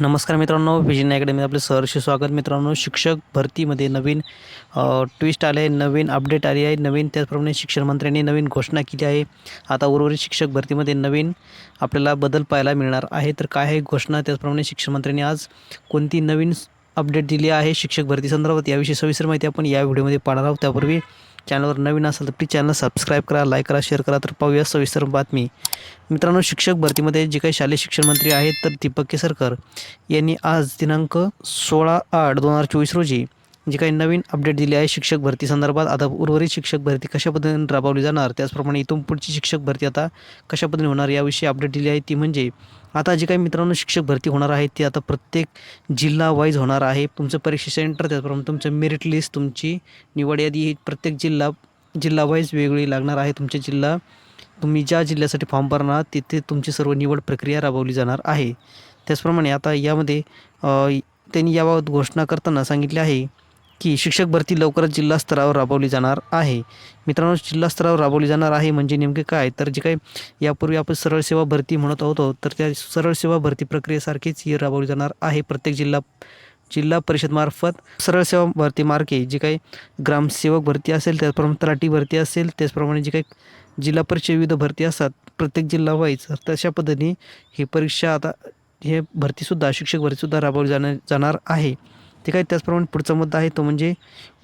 नमस्कार मित्रांनो vision academy आपले सहर्ष स्वागत. मित्रांनो शिक्षक भरतीमध्ये नवीन ट्विस्ट आले आहे नवीन अपडेट आली आहे. नवीन त्याचप्रमाणे शिक्षण मंत्र्यांनी नवीन घोषणा केली आहे. आता उर्वरित शिक्षक भरतीमध्ये नवीन आपल्याला बदल पाहायला मिळणार आहे. तर काय आहे घोषणा? त्याचप्रमाणे शिक्षण मंत्र्यांनी आज कोणती नवीन अपडेट दिली आहे? शिक्षक भरती संदर्भात याविषयी सविस्तर माहिती आपण या व्हिडिओमध्ये पाहणार आहोत. त्यापूर्वी चॅनलवर नवीन असेल तर प्लीज चॅनल सबस्क्राईब करा लाईक करा शेअर करा तर पाहूया सविस्तर बातमी. मित्रांनो शिक्षक भरतीमध्ये जे काही शालेय शिक्षण मंत्री आहेत तर दीपक केसरकर यांनी आज दिनांक सोळा आठ दोन हजार चोवीस रोजी जी काही नवीन अपडेट दिली आहे शिक्षक भरती संदर्भात आता उर्वरित शिक्षक भरती कशा पद्धतीने राबवली जाणार? त्याचप्रमाणे इथून पुढची शिक्षक भरती आता कशा पद्धतीने होणार याविषयी अपडेट दिली आहे ती म्हणजे आता जे काही मित्रांनो शिक्षक भरती होणार आहे ती आता प्रत्येक जिल्हा वाईज होणार आहे. तुमचं परीक्षा सेंटर त्याचप्रमाणे तुमचं मेरिट लिस्ट तुमची निवड यादी ही प्रत्येक जिल्हा जिल्हा वाईज वेगळी लागणार आहे. तुमचे जिल्हा तुम्ही ज्या जिल्ह्यासाठी फॉर्म भरणार तिथे तुमची सर्व निवड प्रक्रिया राबवली जाणार आहे. त्याचप्रमाणे आता यामध्ये त्यांनी याबाबत घोषणा करताना सांगितले आहे की शिक्षक भरती लवकरच जिल्हा स्तरावर राबवली जाणार आहे. मित्रांनो जिल्हा स्तरावर राबवली जाणार आहे म्हणजे नेमके काय? तर जे काही यापूर्वी आपण सरळ सेवा भरती म्हणत होतो तर त्या सरळ सेवा भरती प्रक्रियेसारखीच ही राबवली जाणार आहे. प्रत्येक जिल्हा जिल्हा परिषदमार्फत सरळ सेवा भरती मार्गे जी काही ग्रामसेवक भरती असेल त्याचप्रमाणे तलाठी भरती असेल त्याचप्रमाणे जी काही जिल्हा परिषद विविध भरती असतात प्रत्येक जिल्हा वाईज तशा पद्धतीने ही परीक्षा आता हे भरतीसुद्धा शिक्षक भरतीसुद्धा राबवली जाणार जाणार आहे. ते काय त्याचप्रमाणे पुढचा मुद्दा आहे तो म्हणजे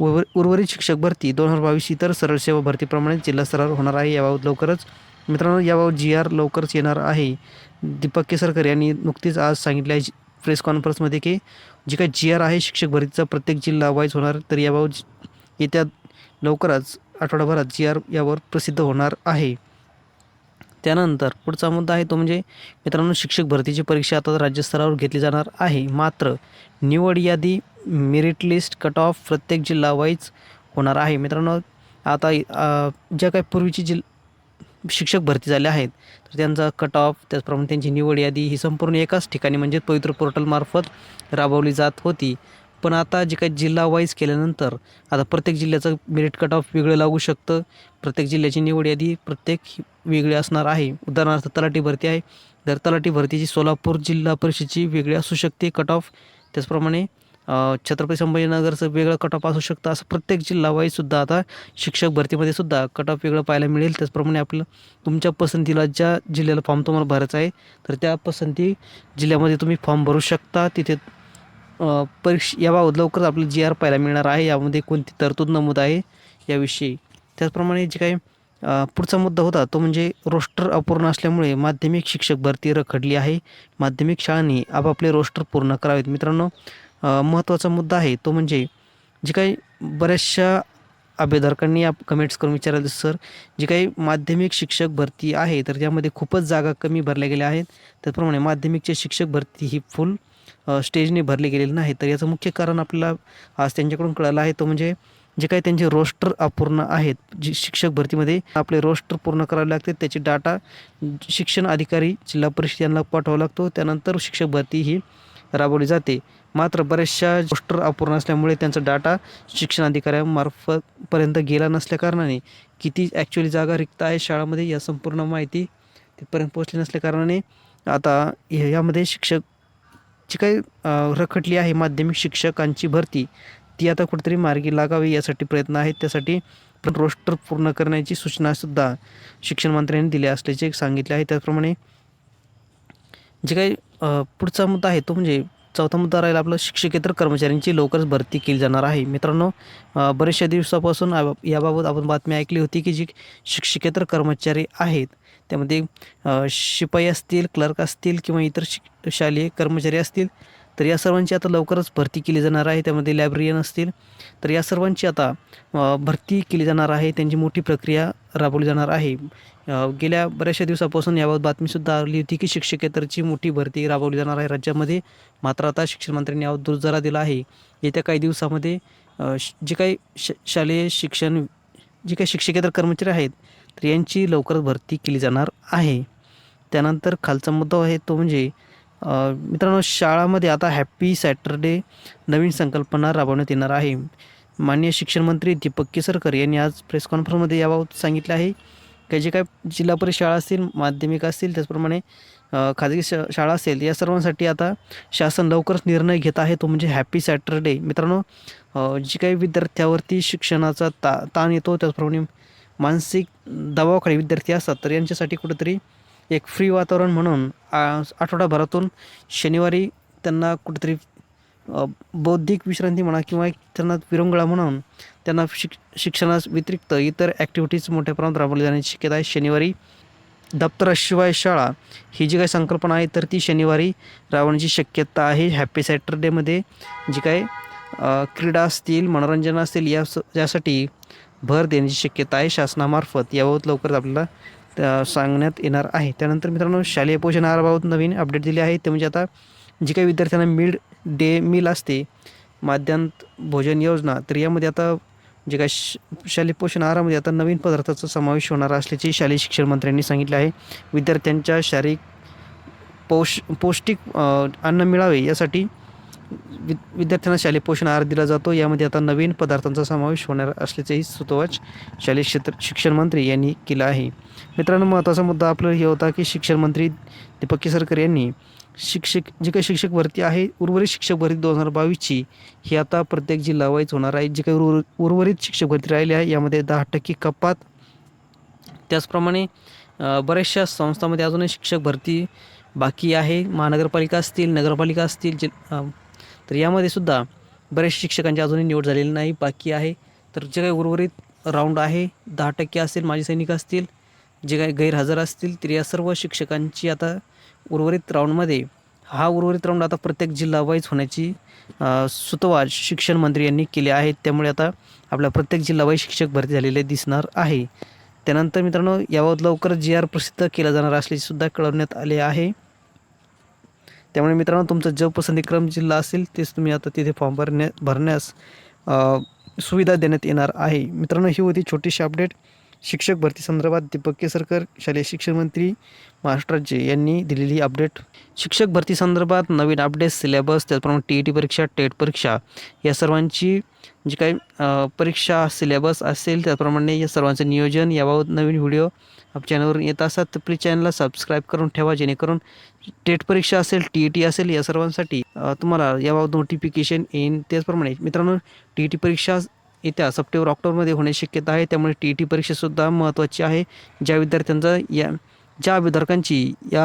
उर्वर उर्वरित शिक्षक भरती. दोन हजार बावीस इतर सरळ सेवा भरतीप्रमाणे जिल्हा स्तरावर होणार आहे. याबाबत लवकरच मित्रांनो याबाबत जी आर लवकरच येणार आहे. दीपक केसरकर यांनी नुकतीच आज सांगितले आहे प्रेस कॉन्फरन्समध्ये की जी काही जी आर आहे शिक्षक भरतीचा प्रत्येक जिल्हा वाईज होणार तर याबाबत येत्या लवकरच आठवडाभरात जी आर यावर प्रसिद्ध होणार आहे. त्यानंतर पुढचा मुद्दा आहे तो म्हणजे मित्रांनो शिक्षक भरतीची परीक्षा आता राज्यस्तरावर घेतली जाणार आहे. मात्र निवड यादी मेरिट लिस्ट कट ऑफ प्रत्येक जिल्हा वाईज होणार आहे. मित्रांनो आता ज्या काही पूर्वीची जिल शिक्षक भरती झाल्या आहेत तर त्यांचा कट ऑफ त्याचप्रमाणे त्यांची निवड यादी ही संपूर्ण एकाच ठिकाणी म्हणजे पवित्र पोर्टलमार्फत राबवली जात होती. पण आता जे काही जिल्हा वाईज केल्यानंतर आता प्रत्येक जिल्ह्याचं मेरिट कट ऑफ वेगळं लागू शकतं. प्रत्येक जिल्ह्याची निवड यादी प्रत्येक ही वेगळी असणार आहे. उदाहरणार्थ तलाठी भरती आहे. तर तलाठी भरतीची सोलापूर जिल्हा परिषदेची वेगळी असू शकते कट ऑफ त्याचप्रमाणे छत्रपती संभाजीनगरचं वेगळं कट ऑफ असू शकतं. असं प्रत्येक जिल्हा वाईजसुद्धा आता शिक्षक भरतीमध्ये सुद्धा कट ऑफ वेगळं पाहायला मिळेल. त्याचप्रमाणे आपलं तुमच्या पसंतीला ज्या जिल्ह्याला फॉर्म तुम्हाला भरायचा आहे तर त्या पसंती जिल्ह्यामध्ये तुम्ही फॉर्म भरू शकता. तिथे परीक्ष याबाबत लवकरच आपलं जी आर पाहायला मिळणार आहे. यामध्ये कोणती तरतूद नमूद आहे याविषयी. त्याचप्रमाणे जे काही पुढचा मुद्दा होता तो म्हणजे रोस्टर अपूर्ण असल्यामुळे माध्यमिक शिक्षक भरती रखडली आहे. माध्यमिक शाळांनी आपापले रोस्टर पूर्ण करावेत. मित्रांनो महत्त्वाचा मुद्दा आहे तो म्हणजे जे काही बऱ्याचशा अभ्यधारकांनी या कमेंट्स करून विचारलं सर जी काही माध्यमिक शिक्षक भरती आहे तर त्यामध्ये खूपच जागा कमी भरल्या गेल्या आहेत. त्याचप्रमाणे माध्यमिकचे शिक्षक भरती ही फुल स्टेजने भरले गेलेले नाही. तर याचं मुख्य कारण आपल्याला आज त्यांच्याकडून कळालं आहे. तो म्हणजे जे काही त्यांचे रोस्टर अपूर्ण आहेत जी शिक्षक भरतीमध्ये आपले रोस्टर पूर्ण करावे लागते त्याचे डाटा शिक्षण अधिकारी जिल्हा परिषद यांना पाठवावा लागतो. त्यानंतर शिक्षक भरती ही राबवली जाते. मात्र बऱ्याचशा रोस्टर अपूर्ण असल्यामुळे त्यांचा डाटा शिक्षण अधिकाऱ्यांमार्फत पर्यंत गेला नसल्याकारणाने किती ॲक्च्युअली जागा रिक्त आहे शाळामध्ये या संपूर्ण माहिती तिथपर्यंत पोहोचली नसल्याकारणाने आता ह्यामध्ये यामध्ये शिक्षक जी काही रखटली रखडली आहे माध्यमिक शिक्षकांची भरती ती आता कुठेतरी मार्गी लागावी यासाठी प्रयत्न आहेत. त्यासाठी रोस्टर पूर्ण करण्याची सूचनासुद्धा शिक्षण मंत्र्यांनी दिल्या असल्याचे सांगितले आहे. त्याचप्रमाणे जे काही पुढचा मुद्दा आहे तो म्हणजे चौथा मुद्दा राहील आपलं शिक्षकेतर कर्मचाऱ्यांची लवकरच भरती केली जाणार आहे. मित्रांनो बऱ्याचशा दिवसापासून याबाबत आपण बातमी ऐकली होती की जी शिक्षकेतर कर्मचारी आहेत त्यामध्ये शिपाई असतील क्लर्क असतील किंवा इतर शिक शालेय कर्मचारी असतील तर या सर्वांची आता लवकरच भरती केली जाणार आहे. त्यामध्ये लायब्ररियन असतील तर या सर्वांची आता भरती केली जाणार आहे. त्यांची मोठी प्रक्रिया राबवली जाणार आहे. गेल्या बऱ्याचशा दिवसापासून याबाबत बातमीसुद्धा आली होती की शिक्षकेतरची मोठी भरती राबवली जाणार आहे राज्यामध्ये. मात्र आता शिक्षण मंत्र्यांनी यावर दुर्जारा दिला आहे. येत्या काही दिवसामध्ये श- जे काही श शालेय शिक्षण जे काही शिक्षकेतर कर्मचारी आहेत यांची लवकरच भरती केली जाणार आहे. त्यानंतर खालचा मुद्दा आहे तो म्हणजे मित्रांनो शाळामध्ये आता हॅप्पी सॅटरडे नवीन संकल्पना राबवण्यात येणार आहे. माननीय शिक्षण मंत्री दीपक केसरकर यांनी आज प्रेस कॉन्फरन्समध्ये याबाबत सांगितलं आहे. की जे काय जिल्हा परिषद शाळा असतील माध्यमिक असतील त्याचप्रमाणे खाजगी श शाळा असेल या सर्वांसाठी आता शासन लवकरच निर्णय घेत आहे तो म्हणजे हॅपी सॅटरडे मित्रांनो जी काही विद्यार्थ्यावरती शिक्षणाचा ता ताण येतो त्याचप्रमाणे मानसिक दबावाखाली विद्यार्थी असतात तर यांच्यासाठी कुठेतरी एक फ्री वातावरण म्हणून आ- आठवडाभरातून शनिवारी त्यांना कुठेतरी बौद्धिक विश्रांती म्हणा किंवा त्यांना विरंगुळा म्हणून त्यांना शिक शिक्षणास व्यतिरिक्त इतर ॲक्टिव्हिटीज मोठ्या प्रमाणात राबवली जाण्याची शक्यता आहे. शनिवारी दप्तराशिवाय शाळा ही जी काही संकल्पना आहे तर ती शनिवारी राबवण्याची शक्यता आहे. हॅपी सॅटरडेमध्ये जी काही क्रीडा असतील मनोरंजन असतील या यासाठी भर देण्याची शक्यता आहे शासनामार्फत. याबाबत लवकरच आपल्याला सांगण्यात येणार आहे. त्यानंतर मित्रांनो शालेय पोषण आहाराबाबत नवीन अपडेट दिले आहे. ते म्हणजे आता जी काही विद्यार्थ्यांना मिड डे मील असते माध्यान्ह भोजन योजना तर यामध्ये आता जे काही श शालेय पोषण आहारामध्ये आता नवीन पदार्थाचा समावेश होणार असल्याचे शालेय शिक्षण मंत्र्यांनी सांगितले आहे. विद्यार्थ्यांच्या शारीरिक पौष पौष्टिक अन्न मिळावे यासाठी वि विद्यार्थ्यांना शालेय पोषण आहार दिला जातो. यामध्ये आता नवीन पदार्थांचा समावेश होणार असल्याचेही सुतोवाच शालेय क्षेत्र शिक्षण मंत्री यांनी केला आहे. मित्रांनो महत्त्वाचा मुद्दा आपला हे होता की शिक्षण मंत्री दीपक केसरकर यांनी शिक्षक जी काही शिक्षक भरती आहे उर्वरित शिक्षक भरती दोन हजार बावीसची ही आता प्रत्येक जिल्हा वाईज होणार आहे. जी काही उर्व उर्वरित शिक्षक भरती राहिली आहे यामध्ये दहा टक्के कपात. त्याचप्रमाणे बऱ्याचशा संस्थांमध्ये अजूनही शिक्षक भरती बाकी आहे. महानगरपालिका असतील नगरपालिका असतील जि तर यामध्ये सुद्धा बरेच शिक्षकांची अजूनही निवड झालेली नाही बाकी आहे. तर जे काही उर्वरित राऊंड आहे दहा टक्के असतील माजी सैनिक असतील जे काही गैरहजर असतील तर या सर्व शिक्षकांची आता उर्वरित राऊंडमध्ये हा उर्वरित राऊंड आता प्रत्येक जिल्हा वाईज होण्याची सुतवाज शिक्षण मंत्री यांनी केले आहेत त्यामुळे आता आपल्या प्रत्येक जिल्हा वाईज शिक्षक भरती झालेले दिसणार आहे. त्यानंतर मित्रांनो याबाबत लवकर जी आर प्रसिद्ध केला जाणार असल्याचे सुद्धा कळवण्यात आले आहे. त्यामुळे मित्रांनो तुमचा जो पसंती क्रम जिल्हा असेल तेच तुम्ही आता तिथे फॉर्म भरण्या भरण्यास सुविधा देण्यात येणार आहे. मित्रांनो ही होती छोटीशी अपडेट शिक्षक भरती संदर्भात दीपक केसरकर शालेय शिक्षण मंत्री महाराष्ट्र राज्य यांनी दिलेली अपडेट शिक्षक भरती संदर्भात नवीन अपडेट सिलेबस त्याचप्रमाणे टी ई टी परीक्षा टेट परीक्षा या सर्वांची जी काही परीक्षा सिलेबस असेल त्याचप्रमाणे या सर्वांचं नियोजन याबाबत नवीन व्हिडिओ आप चॅनलवर येत असतात तर प्लीज चॅनलला सबस्क्राईब करून ठेवा जेणेकरून टेट परीक्षा असेल टी ई टी असेल या सर्वांसाठी तुम्हाला याबाबत नोटिफिकेशन येईन. त्याचप्रमाणे मित्रांनो टी ई टी परीक्षा येत्या सप्टेंबर ऑक्टोबरमध्ये होण्याची शक्यता आहे. त्यामुळे टी ई टी परीक्षासुद्धा महत्त्वाची आहे. ज्या विद्यार्थ्यांचा या ज्या अभिधारकांची या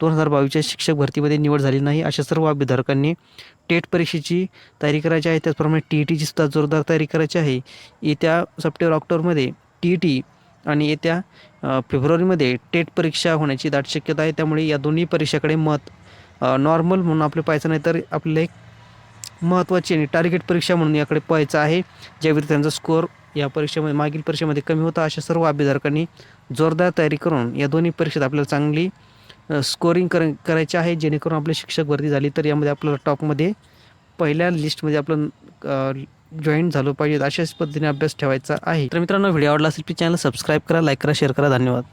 दोन हजार बावीसच्या शिक्षक भरतीमध्ये निवड झाली नाही अशा सर्व अभिधारकांनी टेट परीक्षेची तयारी करायची आहे. त्याचप्रमाणे टी ई टीची सुद्धा जोरदार तयारी करायची आहे. येत्या सप्टेंबर ऑक्टोबरमध्ये टी ई टी आणि येत्या फेब्रुवारीमध्ये टेट परीक्षा होण्याची दाट शक्यता आहे. त्यामुळे या दोन्ही परीक्षेकडे मत नॉर्मल म्हणून आपले पाहायचं नाही तर आपले एक महत्त्वाची आणि टार्गेट परीक्षा म्हणून याकडे पाहायचं आहे. ज्या विद्यार्थ्यांचा स्कोअर या परीक्षेमध्ये मागील परीक्षेमध्ये कमी होता अशा सर्व अभ्यधारकांनी जोरदार तयारी करून या दोन्ही परीक्षेत आपल्याला चांगली स्कोरिंग कर करायची आहे. जेणेकरून आपली शिक्षक भरती झाली तर यामध्ये आपल्याला टॉपमध्ये पहिल्या लिस्टमध्ये आपलं जॉईन झालं पाहिजे अशाच पद्धतीने अभ्यास ठेवायचा आहे. तर मित्रांनो व्हिडिओ आवडला असेल प्लीज चॅनल सबस्क्राईब करा लाईक करा शेअर करा. धन्यवाद.